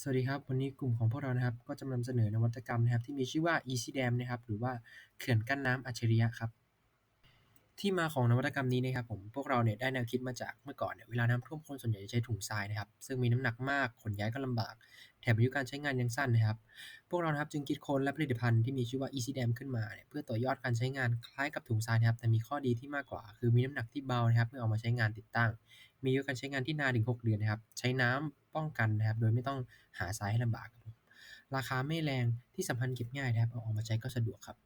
สวัสดีครับ วันนี้กลุ่มของพวกเรานะครับ ก็จะนำเสนอนวัตกรรมนะครับที่มีชื่อว่า Easy Dam นะครับ หรือว่าเขื่อนกั้นน้ำอัจฉริยะครับ ที่มาของนวัตกรรมนี้นะครับผมพวกเราเนี่ยได้แนวคิดมาจากเมื่อก่อนเนี่ยเวลาน้ำท่วมคนส่วนใหญ่จะใช้ถุงทรายนะครับซึ่งมีน้ำหนักมากขนย้ายก็ลำบาก แถมอายุการใช้งานยังสั้นนะครับ พวกเรานะครับจึงคิดค้นและผลิตภัณฑ์ที่มีชื่อว่า Easy Dam ขึ้นมาเนี่ยเพื่อต่อยอดการใช้งานคล้ายกับถุงทรายนะครับแต่มีข้อดีที่มากกว่า คือมีน้ำหนักที่เบานะครับเมื่อเอามาใช้งานติดตั้ง มีอายุการใช้งานที่นานถึง 6 เดือนนะครับใช้น้ำป้องกันนะครับโดยไม่ต้องหาทรายให้ลำบาก ราคาไม่แรงที่สำคัญเก็บง่ายนะครับเอาออกมาใช้ก็สะดวกครับ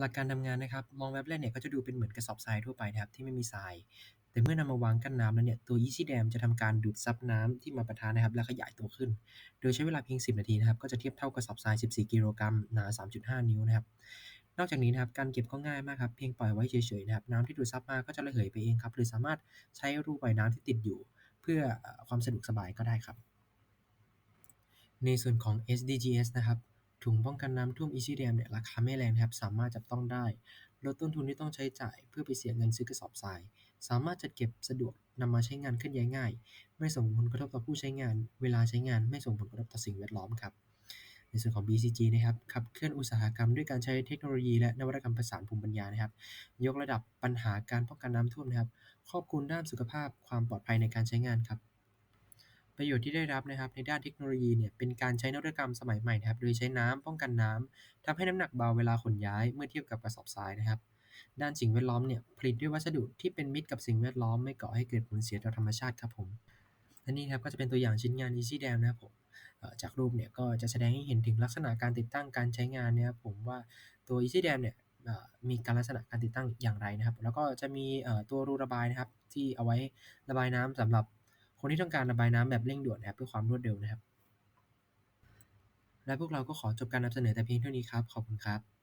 หลักการทำงานนะครับ มองแวบแรกเนี่ยก็จะดูเป็นเหมือนกระสอบทรายทั่วไปนะครับที่ไม่มีทราย แต่เมื่อนำมาวางกั้นน้ำแล้วเนี่ยตัว Easy Dam จะทำการดูดซับน้ำที่มาปะทะนะครับ และขยายตัวขึ้น โดยใช้เวลาเพียง 10 นาทีนะครับ ก็จะเทียบเท่ากระสอบทราย 14 กิโลกรัมหนา 3.5 นิ้วนะครับนอกจากนี้นะครับการเก็บก็ง่ายมากครับเพียงปล่อยไว้เฉยๆนะครับน้ำที่ดูดซับมาก็จะระเหยไปเองครับหรือสามารถใช้รูปล่อยน้ำที่ติดอยู่ เพื่อความสะดวกสบายก็ได้ครับ ในส่วนของ SDGs นะครับ ถุงป้องกันน้ำท่วม Easy Dam เนี่ยราคาไม่แรงนะครับ สามารถจับต้องได้ ลดต้นทุนที่ต้องใช้จ่ายเพื่อไปเสียเงินซื้อกระสอบทราย สามารถจัดเก็บสะดวกนำมาใช้งานเคลื่อนย้ายง่าย ไม่ส่งผลกระทบต่อผู้ใช้งาน เวลาใช้งานไม่ส่งผลกระทบต่อสิ่งแวดล้อมครับ ในส่วนของ BCG นะครับขับเคลื่อนอุตสาหกรรมด้วยการใช้เทคโนโลยีและนวัตกรรมผสานภูมิปัญญานะครับ ยกระดับปัญหาการป้องกันน้ำท่วมนะครับ ครอบคลุมด้านสุขภาพความปลอดภัยในการใช้งานครับ ประโยชน์ที่ได้รับนะครับในด้านเทคโนโลยีเนี่ยเป็นการใช้นวัตกรรมสมัยใหม่นะครับโดยใช้น้ำป้องกันน้ำทำให้น้ำหนักเบาเวลาขนย้ายเมื่อเทียบกับกระสอบทรายนะครับด้านสิ่งแวดล้อมเนี่ยผลิตด้วยวัสดุที่เป็นมิตรกับสิ่งแวดล้อมไม่ก่อให้เกิดผลเสียต่อธรรมชาติครับผมและนี่ครับก็จะเป็นตัวอย่างชิ้นงาน Easy Dam นะครับผมจากรูปเนี่ยก็จะแสดงให้เห็นถึงลักษณะการติดตั้งการใช้งานนี่ยครับผมว่าตัว Easy Dam เนี่ยมีการลักษณะการติดตั้งอย่างไรนะครับ แล้วก็จะมีตัวรูระบายนะครับที่เอาไว้ระบายน้ำสำหรับ คนที่ต้องการระบายน้ำแบบเร่งด่วนนะครับเพื่อความรวดเร็วนะครับ และพวกเราก็ขอจบการนำเสนอแต่เพียงเท่านี้ครับ ขอบคุณครับ